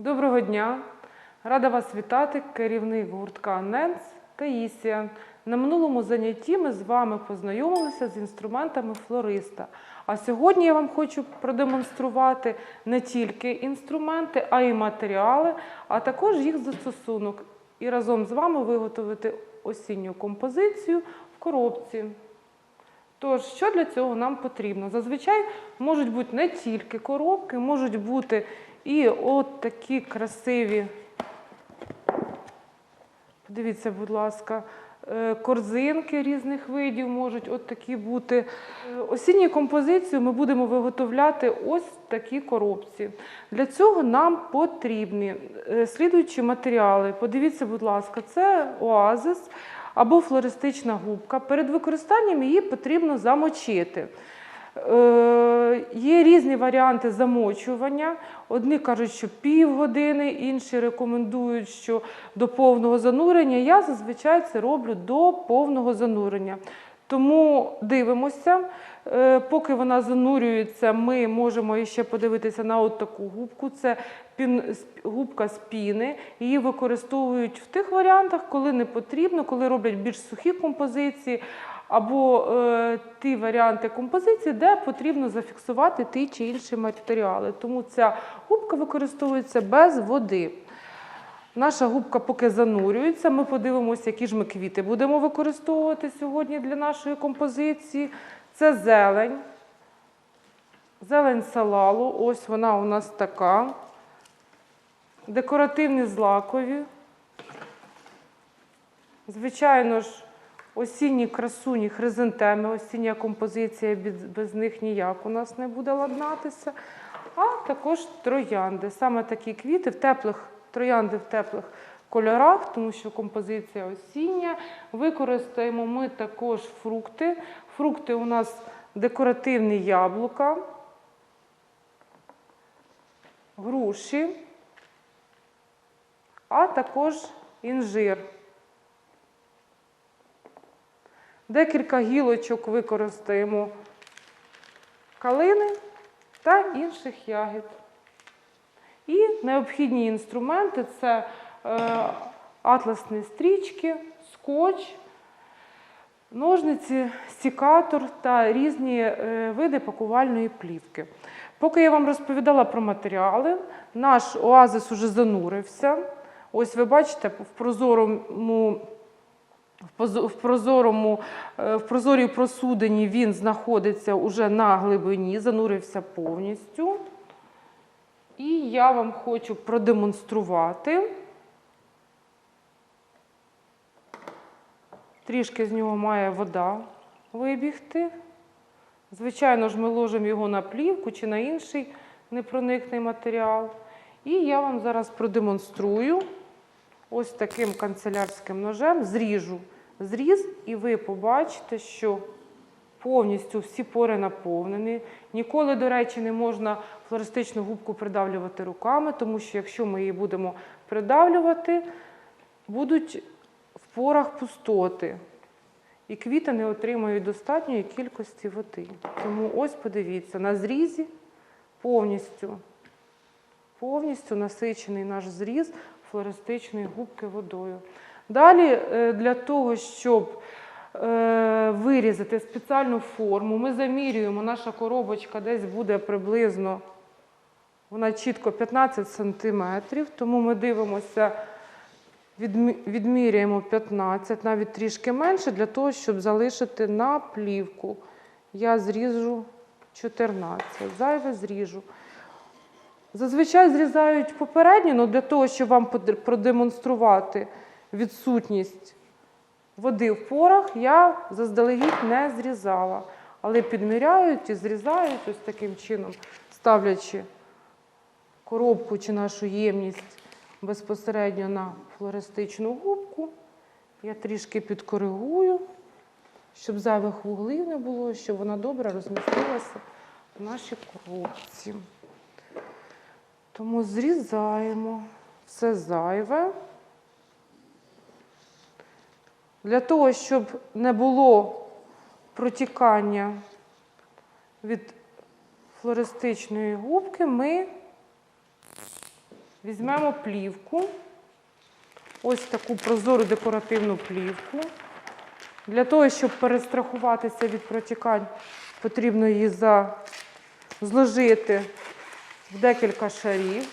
Доброго дня! Рада вас вітати, керівник гуртка НЕНС Таїсія. На минулому занятті ми з вами познайомилися з інструментами флориста. А сьогодні я вам хочу продемонструвати не тільки інструменти, а й матеріали, а також їх застосунок. І разом з вами виготовити осінню композицію в коробці. Тож, що для цього нам потрібно? Зазвичай можуть бути не тільки коробки, можуть бути і от такі красиві, подивіться, будь ласка, е, корзинки різних видів можуть от такі бути. Е, Осінню композицію ми будемо виготовляти ось в такій коробці. Для цього нам потрібні е, слідуючі матеріали. Подивіться, будь ласка, це оазис або флористична губка. Перед використанням її потрібно замочити. Е, Є різні варіанти замочування. Одні кажуть, що півгодини, інші рекомендують, що до повного занурення. Я зазвичай це роблю до повного занурення. Тому дивимося. Е, Поки вона занурюється, ми можемо ще подивитися на от таку губку. Це губка з піни. Її використовують в тих варіантах, коли не потрібно, коли роблять більш сухі композиції, або е, ті варіанти композиції, де потрібно зафіксувати ті чи інші матеріали. Тому ця губка використовується без води. Наша губка поки занурюється. Ми подивимося, які ж ми квіти будемо використовувати сьогодні для нашої композиції. Це зелень. Зелень салалу. Ось вона у нас така. Декоративні злакові. Звичайно ж, осінні красуні хризантеми, осіння композиція, без, них ніяк у нас не буде ладнатися. А також троянди. Саме такі квіти в теплих троянди в теплих кольорах, тому що композиція осіння. Використаємо ми також фрукти. Фрукти у нас декоративні яблука, груші, а також інжир. Декілька гілочок використаємо калини та інших ягід. І необхідні інструменти це е, атласні стрічки, скотч, ножниці, стікатор та різні е, види пакувальної плівки. Поки я вам розповідала про матеріали, наш оазис уже занурився. Ось ви бачите, в прозорому. В прозорому, е, в прозорій просудині він знаходиться уже на глибині, занурився повністю. І я вам хочу продемонструвати. Трішки з нього має вода вибігти. Звичайно ж, ми ложимо його на плівку чи на інший непроникний матеріал. І я вам зараз продемонструю ось таким канцелярським ножем, зріжу зріз, і ви побачите, що повністю всі пори наповнені. Ніколи, до речі, не можна флористичну губку придавлювати руками, тому що якщо ми її будемо придавлювати, будуть в порах пустоти. І квіти не отримають достатньої кількості води. Тому ось подивіться, на зрізі повністю, повністю насичений наш зріз флористичної губки водою. Далі е, для того, щоб е, вирізати спеціальну форму, ми замірюємо, наша коробочка десь буде приблизно, вона чітко 15 сантиметрів, тому ми дивимося, відміряємо 15, навіть трішки менше, для того, щоб залишити на плівку. Я зріжу 14, зайве зріжу. Зазвичай зрізають попередньо, але для того, щоб вам продемонструвати відсутність води в порах, я заздалегідь не зрізала. Але підміряють і зрізають ось таким чином, ставлячи коробку чи нашу ємність безпосередньо на флористичну губку. Я трішки підкоригую, щоб зайвих вуглів не було, щоб вона добре розмістилася в нашій коробці. Тому зрізаємо все зайве. Для того, щоб не було протікання від флористичної губки, ми Візьмемо плівку, ось таку прозору декоративну плівку. Для того, щоб перестрахуватися від протікань, потрібно її зложити в декілька шарів.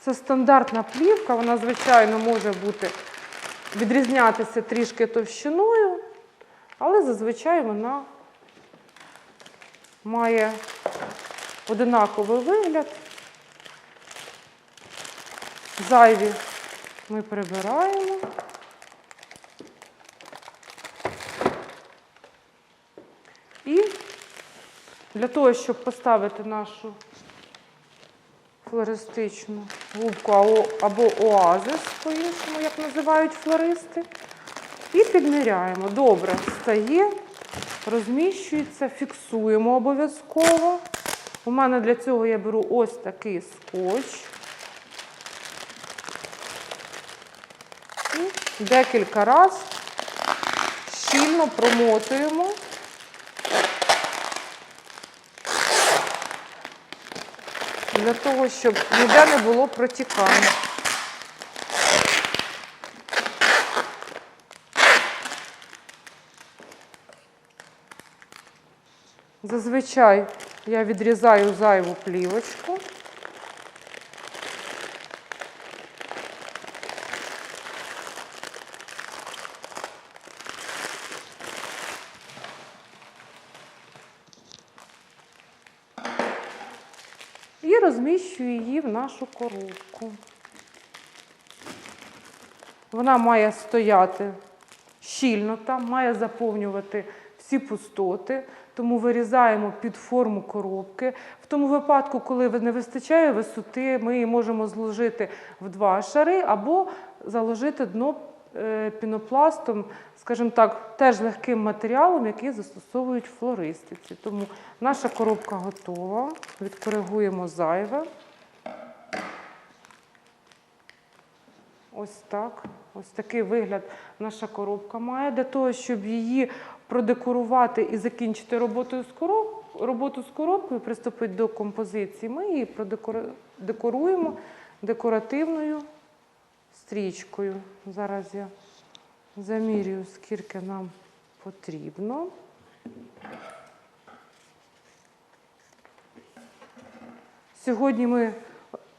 Це стандартна плівка, вона, звичайно, може бути відрізнятися трішки товщиною, але зазвичай вона має одинаковий вигляд. Зайві ми прибираємо. І для того, щоб поставити нашу флористичну губку або оазис, по-іншому, як називають флористи, і підміряємо. Добре, стає, розміщується, фіксуємо обов'язково. У мене для цього я беру ось такий скотч. І декілька разів щільно промотуємо. Для того, щоб ніде не було протікання. Зазвичай я відрізаю зайву плівочку. і розміщую її в нашу коробку. Вона має стояти щільно там, має заповнювати всі пустоти, тому вирізаємо під форму коробки. В тому випадку, коли не вистачає висоти, ми її можемо зложити в два шари або заложити дно е, пінопластом, скажімо так, теж легким матеріалом, який застосовують флористиці. Тому наша коробка готова. Відкоригуємо зайве. Ось так. Ось такий вигляд наша коробка має. Для того, щоб її продекорувати і закінчити роботу з, коробкою, приступити до композиції, ми її продекоруємо декоративною стрічкою. Зараз я замірюю, скільки нам потрібно. Сьогодні ми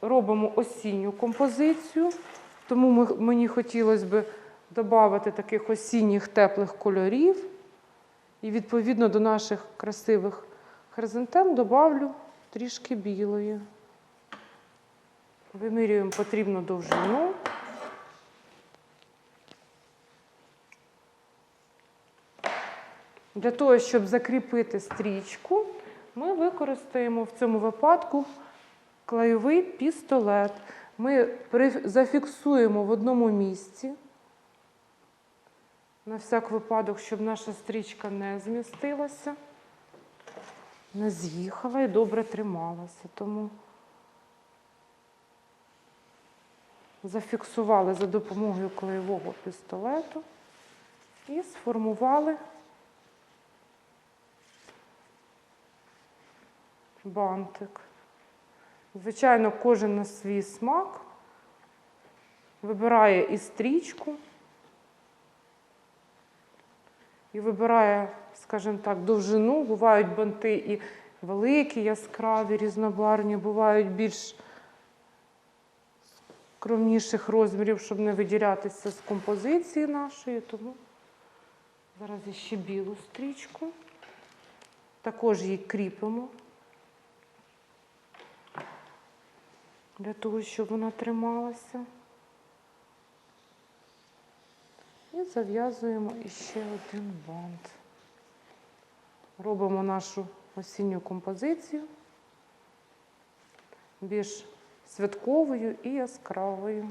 робимо осінню композицію, тому мені хотілося б додати таких осінніх теплих кольорів. І відповідно до наших красивих хризантем добавлю трішки білої. Вимірюємо потрібну довжину. Для того, щоб закріпити стрічку, ми використаємо в цьому випадку клейовий пістолет. Ми зафіксуємо в одному місці, на всяк випадок, щоб наша стрічка не змістилася, не з'їхала і добре трималася. Тому зафіксували за допомогою клеєвого пістолету і сформували бантик. Звичайно, кожен на свій смак вибирає і стрічку, і вибирає, скажімо так, довжину. Бувають банти і великі, яскраві, різнобарвні, бувають більш скромніших розмірів, щоб не виділятися з композиції нашої. Тому зараз ще білу стрічку. Також її кріпимо. Для того, щоб вона трималася. І зав'язуємо іще один бант. Робимо нашу осінню композицію більш святковою і яскравою.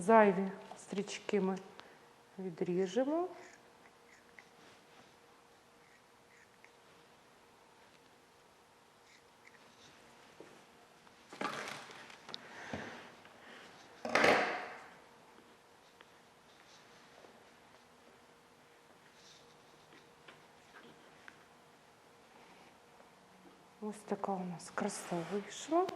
Зайві стрічки ми відріжемо. Ось така у нас краса вийшла.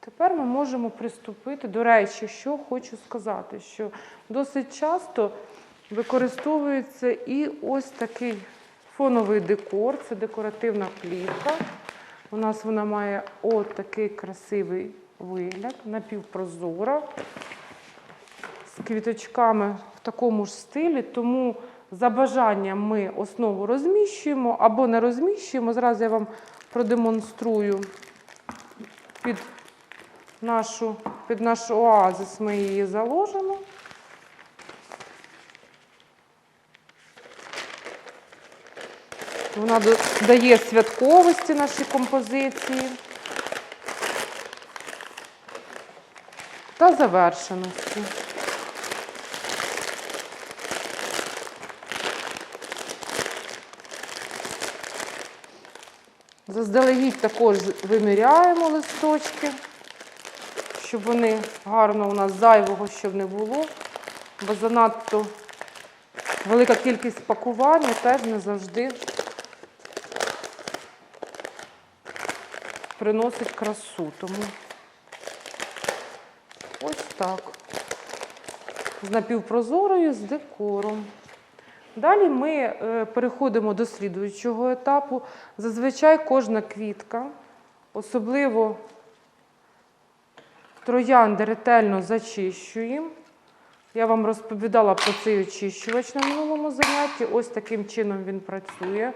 Тепер ми можемо приступити. До речі, що хочу сказати, що досить часто використовується і ось такий фоновий декор, це декоративна плівка. У нас вона має от такий красивий вигляд, напівпрозора, з квіточками в такому ж стилі. Тому за бажанням ми основу розміщуємо або не розміщуємо. Зараз я вам продемонструю під нашу, під наш оазис ми її заложимо. Вона дає святковості нашій композиції та завершеності. Заздалегідь також виміряємо листочки, щоб вони гарно у нас зайвого щоб не було, бо занадто велика кількість пакування теж не завжди приносить красу. Тому ось так. З напівпрозорою, з декором. Далі ми е, переходимо до слідуючого етапу. Зазвичай кожна квітка, особливо троянди ретельно зачищуємо. Я вам розповідала про цей очищувач на минулому занятті. Ось таким чином він працює.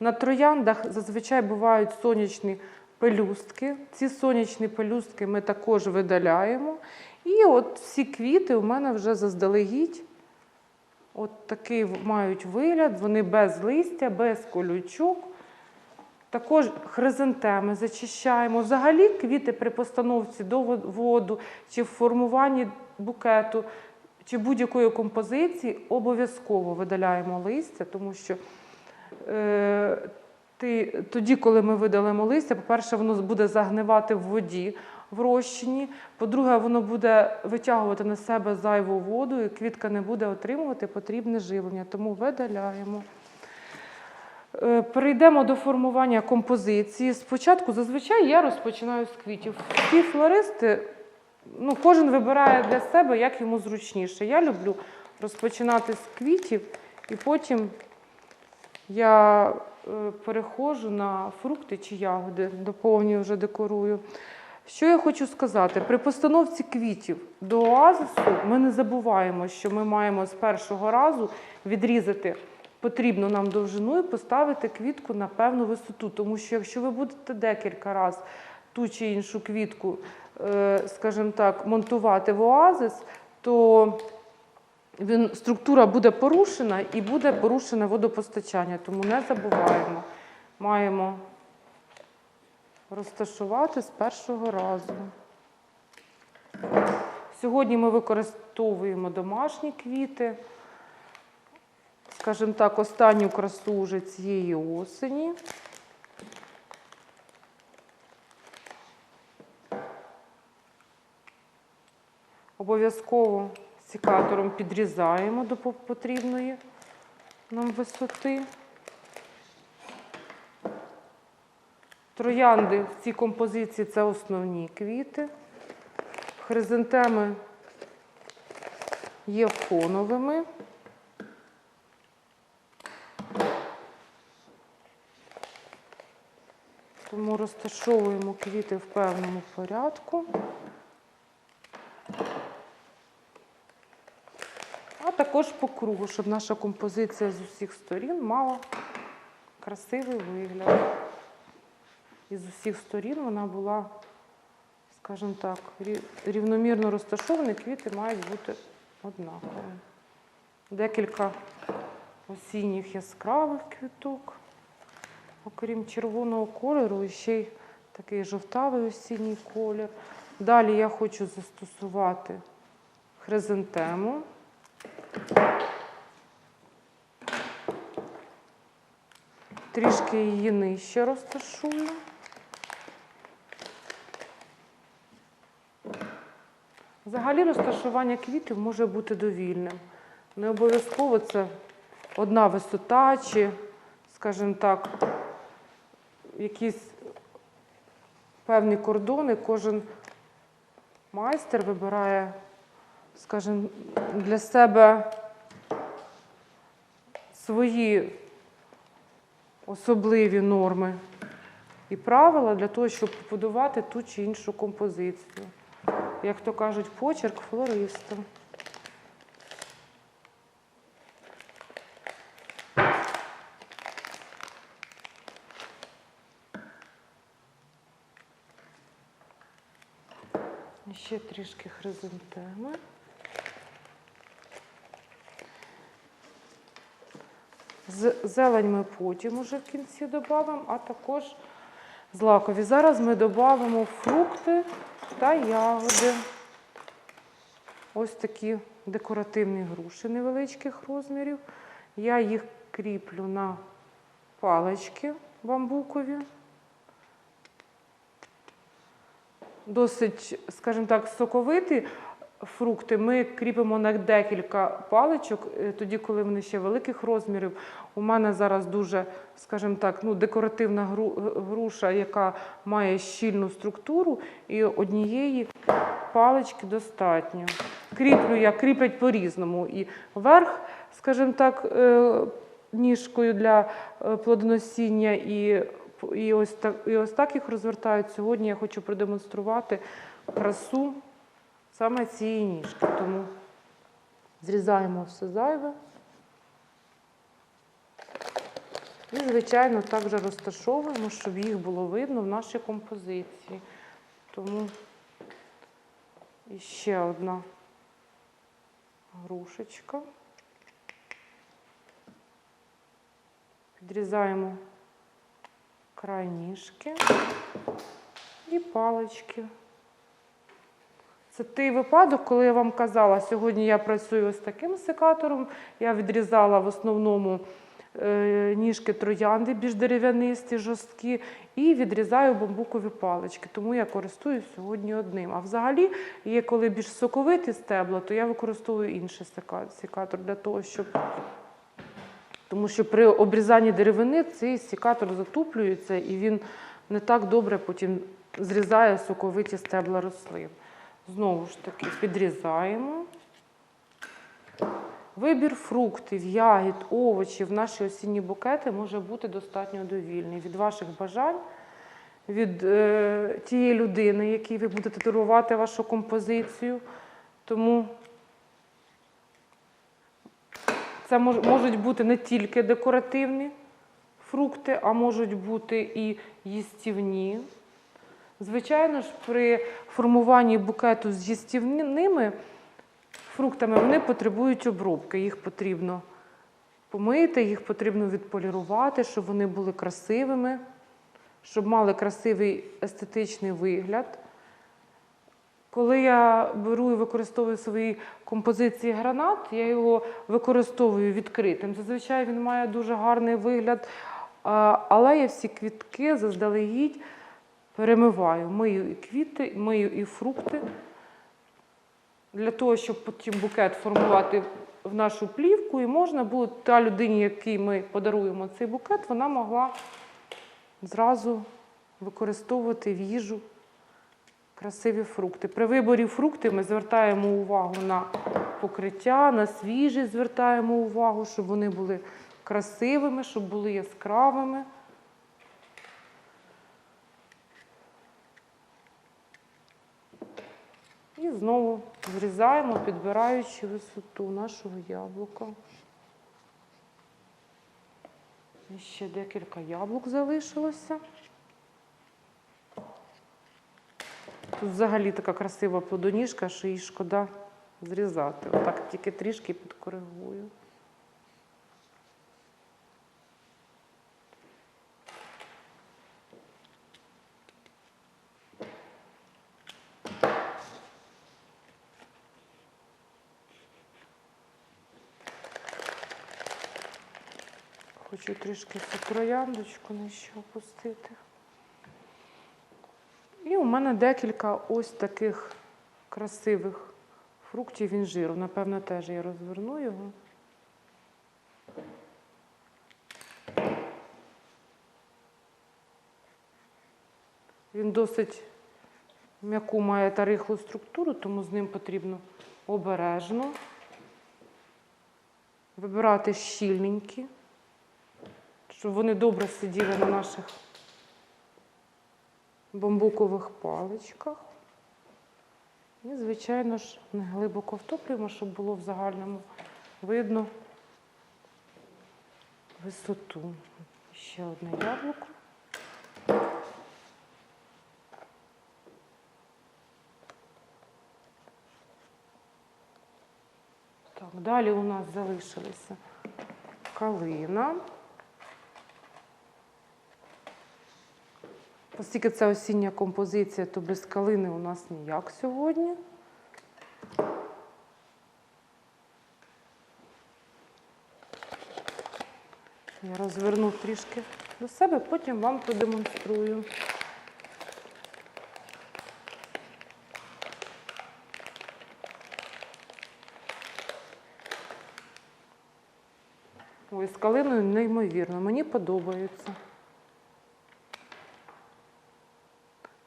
На трояндах зазвичай бувають сонячні пелюстки. Ці сонячні пелюстки ми також видаляємо. І от всі квіти у мене вже заздалегідь. От такий мають вигляд, вони без листя, без колючок. Також хризантеми зачищаємо. Взагалі квіти при постановці до воду чи в формуванні букету чи будь-якої композиції обов'язково видаляємо листя, тому що е, ти, тоді, коли ми видалимо листя, по-перше, воно буде загнивати в воді в розчині. По-друге, воно буде витягувати на себе зайву воду, і квітка не буде отримувати потрібне живлення. Тому видаляємо. Е, Перейдемо до формування композиції. Спочатку зазвичай я розпочинаю з квітів. Всі флористи, ну, кожен вибирає для себе, як йому зручніше. Я люблю розпочинати з квітів, і потім я е, переходжу на фрукти чи ягоди, доповнюю вже декорую. Що я хочу сказати? При постановці квітів до оазису ми не забуваємо, що ми маємо з першого разу відрізати потрібну нам довжину і поставити квітку на певну висоту. Тому що якщо ви будете декілька разів ту чи іншу квітку, е, скажімо так, монтувати в оазис, то він, структура буде порушена і буде порушене водопостачання. Тому не забуваємо. Маємо розташувати з першого разу. Сьогодні ми використовуємо домашні квіти. Скажімо так, останню красу вже цієї осені. Обов'язково секатором підрізаємо до потрібної нам висоти. Троянди в цій композиції це основні квіти. Хризантеми є фоновими. Тому розташовуємо квіти в певному порядку. А також по кругу, щоб наша композиція з усіх сторін мала красивий вигляд. І з усіх сторін вона була, скажімо так, рівномірно розташовані, квіти мають бути однакові. Декілька осінніх яскравих квіток, окрім червоного кольору, ще й такий жовтавий осінній колір. Далі я хочу застосувати хризантему. Трішки її нижче розташую. Взагалі розташування квітів може бути довільним. Не обов'язково це одна висота чи, скажімо так, якісь певні кордони, кожен майстер вибирає, скажімо, для себе свої особливі норми і правила для того, щоб побудувати ту чи іншу композицію. Як то кажуть, почерк флориста. Ще трішки хризантеми. З- Зелень ми потім уже в кінці додамо, а також злакові. Зараз ми додамо фрукти та ягоди. Ось такі декоративні груші невеличких розмірів. Я їх кріплю на палички бамбукові. Досить, скажімо так, соковиті фрукти ми кріпимо на декілька паличок, е, тоді, коли вони ще великих розмірів. У мене зараз дуже, скажімо так, ну, декоративна груша, яка має щільну структуру, і однієї палички достатньо. Кріплю я кріплять по-різному. І верх, скажімо так, е, ніжкою для е, плодоносіння, і, і, ось так, і ось так їх розвертають. Сьогодні я хочу продемонструвати красу саме цієї ніжки. Тому зрізаємо все зайве. І, звичайно, також розташовуємо, щоб їх було видно в нашій композиції. Тому ще одна грушечка. Підрізаємо край і палички. Це той випадок, коли я вам казала, сьогодні я працюю ось таким секатором. Я відрізала в основному е, ніжки троянди, більш дерев'янисті, жорсткі, і відрізаю бамбукові палички. Тому я користуюсь сьогодні одним. А взагалі, є коли більш соковиті стебла, то я використовую інший секатор для того, щоб. Тому що при обрізанні деревини цей секатор затуплюється і він не так добре потім зрізає соковиті стебла рослин. Знову ж таки, підрізаємо. Вибір фруктів, ягід, овочів в наші осінні букети може бути достатньо довільний від ваших бажань, від е, тієї людини, якій ви будете дарувати вашу композицію. Тому це мож- можуть бути не тільки декоративні фрукти, а можуть бути і їстівні. Звичайно ж, при формуванні букету з їстівними фруктами вони потребують обробки. Їх потрібно помити, їх потрібно відполірувати, щоб вони були красивими, щоб мали красивий естетичний вигляд. Коли я беру і використовую в своїй композиції гранат, я його використовую відкритим. Зазвичай він має дуже гарний вигляд, але я всі квітки заздалегідь перемиваю. Мию і квіти, мию і фрукти. Для того, щоб потім букет формувати в нашу плівку, і можна було та людині, якій ми подаруємо цей букет, вона могла зразу використовувати в їжу красиві фрукти. При виборі фруктів ми звертаємо увагу на покриття, на свіжість звертаємо увагу, щоб вони були красивими, щоб були яскравими. І знову зрізаємо, підбираючи висоту нашого яблука. І ще декілька яблук залишилося. Тут взагалі така красива плодоніжка, що її шкода зрізати. Отак тільки трішки підкоригую. Хочу трішки цю трояндочку нижче опустити. І у мене декілька ось таких красивих фруктів інжиру. Напевно, теж я розверну його. Він досить м'яку має та рихлу структуру, тому з ним потрібно обережно вибирати щільненькі, щоб вони добре сиділи на наших бамбукових паличках. І, звичайно ж, не глибоко втоплюємо, щоб було в загальному видно висоту. Ще одне яблуко. Так, далі у нас залишилася калина. Оскільки це осіння композиція, то без калини у нас ніяк сьогодні. Я розверну трішки до себе, потім вам продемонструю. Ой, з калиною неймовірно, мені подобається.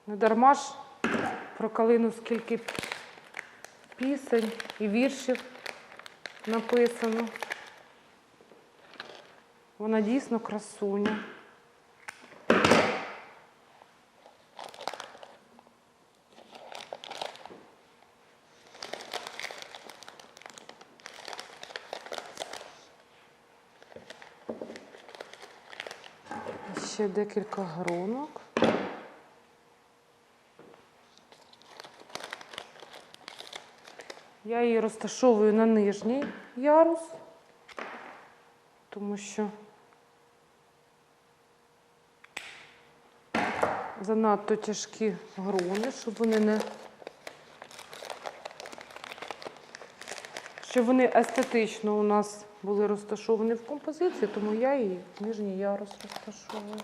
Не дарма ж про калину скільки пісень і віршів написано. Вона дійсно красуня. Ще декілька гронок. Я її розташовую на нижній ярус, тому що занадто тяжкі грони, щоб вони не щоб вони естетично у нас були розташовані в композиції, тому я її в нижній ярус розташовую.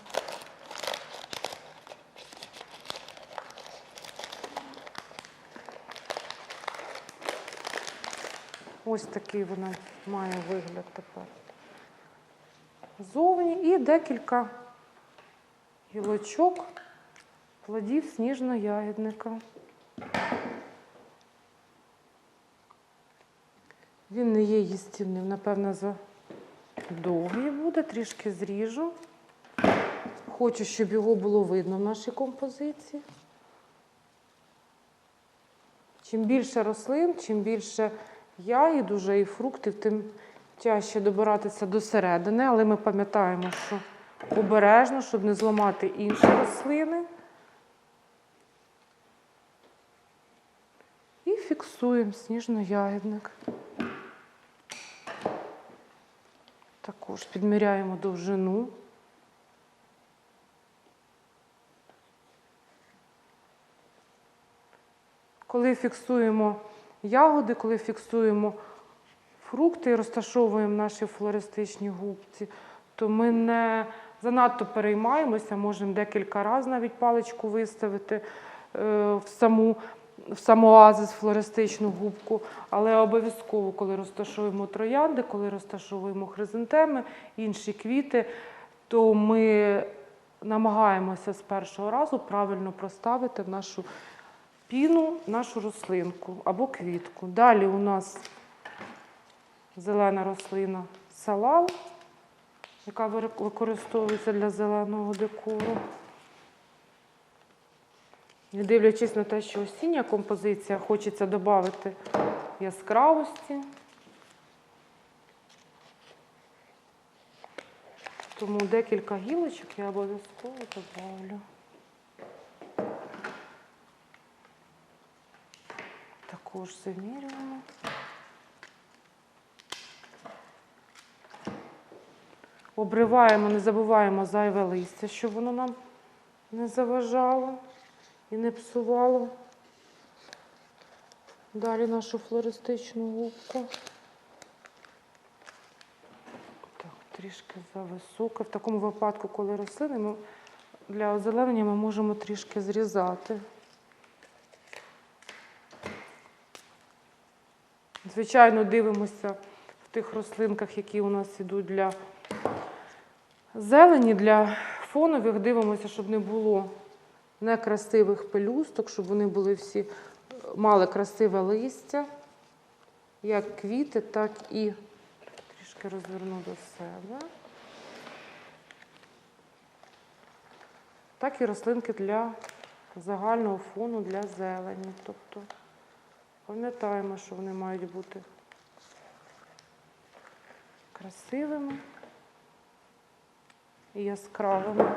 Ось такий вона має вигляд тепер. Зовні і декілька гілочок плодів сніжно-ягідника. Він не є їстівним, напевно, за довгий буде, трішки зріжу. Хочу, щоб його було видно в нашій композиції. Чим більше рослин, чим більше ягід уже і фруктів, тим тяжче добиратися до середини, але ми пам'ятаємо, що обережно, щоб не зламати інші рослини. І фіксуємо сніжно-ягідник. Також підміряємо довжину. Коли фіксуємо ягоди, коли фіксуємо фрукти і розташовуємо наші флористичні губці, то ми не занадто переймаємося, можемо декілька разів навіть паличку виставити е, в саму в саму оазис флористичну губку, але обов'язково, коли розташуємо троянди, коли розташовуємо хризантеми, інші квіти, то ми намагаємося з першого разу правильно проставити в нашу піну, нашу рослинку або квітку. Далі у нас зелена рослина салал, яка використовується для зеленого декору. Не дивлячись на те, що осіння композиція, хочеться додати яскравості. Тому декілька гілочок я обов'язково добавлю. Також замірюємо. Обриваємо, не забуваємо зайве листя, щоб воно нам не заважало і не псувало далі нашу флористичну губку. Так, трішки зависока. В такому випадку, коли рослини, ми для озеленення ми можемо трішки зрізати. Звичайно, дивимося в тих рослинках, які у нас ідуть для зелені, для фонових, дивимося, щоб не було некрасивих пелюсток, щоб вони були всі, мали красиве листя, як квіти, так і трішки розверну до себе. Так і рослинки для загального фону для зелені. Тобто пам'ятаємо, що вони мають бути красивими і яскравими.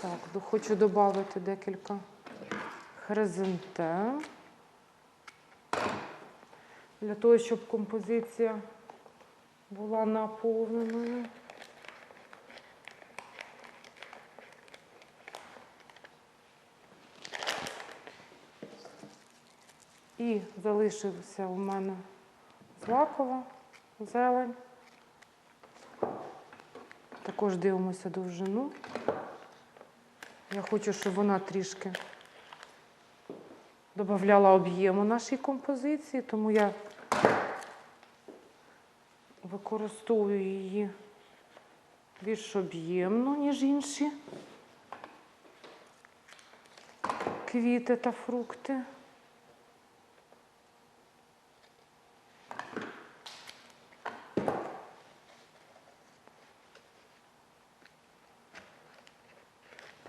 Так, хочу додати декілька хризантем. Для того, щоб композиція була наповненою. І залишився у мене злакова зелень. Також дивимося довжину. Я хочу, щоб вона трішки додавала об'єму нашій композиції, тому я використовую її більш об'ємно, ніж інші квіти та фрукти.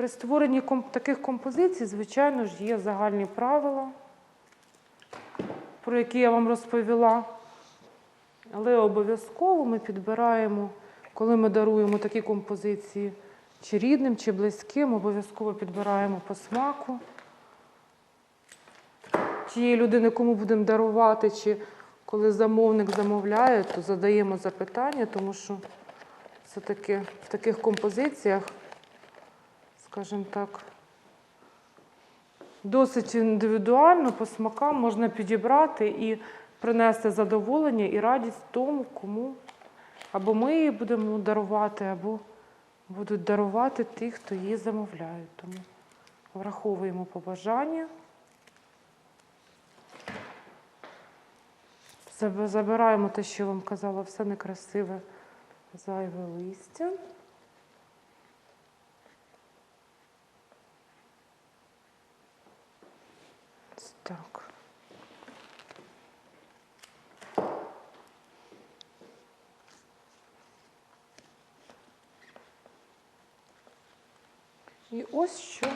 Створенні таких композицій, звичайно ж, є загальні правила, про які я вам розповіла. Але обов'язково ми підбираємо, коли ми даруємо такі композиції чи рідним, чи близьким, обов'язково підбираємо по смаку тієї людини, кому будемо дарувати, чи коли замовник замовляє, то задаємо запитання, тому що все-таки в таких композиціях скажімо так, досить індивідуально по смакам можна підібрати і принести задоволення і радість тому, кому або ми її будемо дарувати, або будуть дарувати ті, хто її замовляють. Тому враховуємо побажання. Забираємо те, що я вам казала, все некрасиве зайве листя. Ось Так. І ось що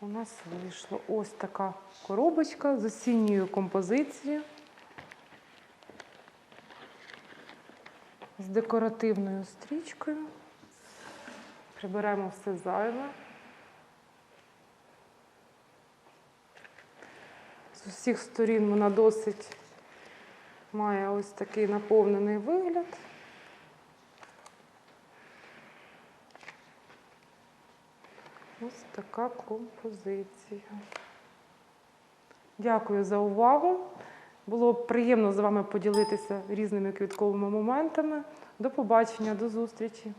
у нас вийшло. Ось така коробочка з осінньою композицією. З декоративною стрічкою. Приберемо все зайве. З усіх сторін вона досить має ось такий наповнений вигляд. Ось така композиція. Дякую за увагу. Було приємно з вами поділитися різними квітковими моментами. До побачення, до зустрічі!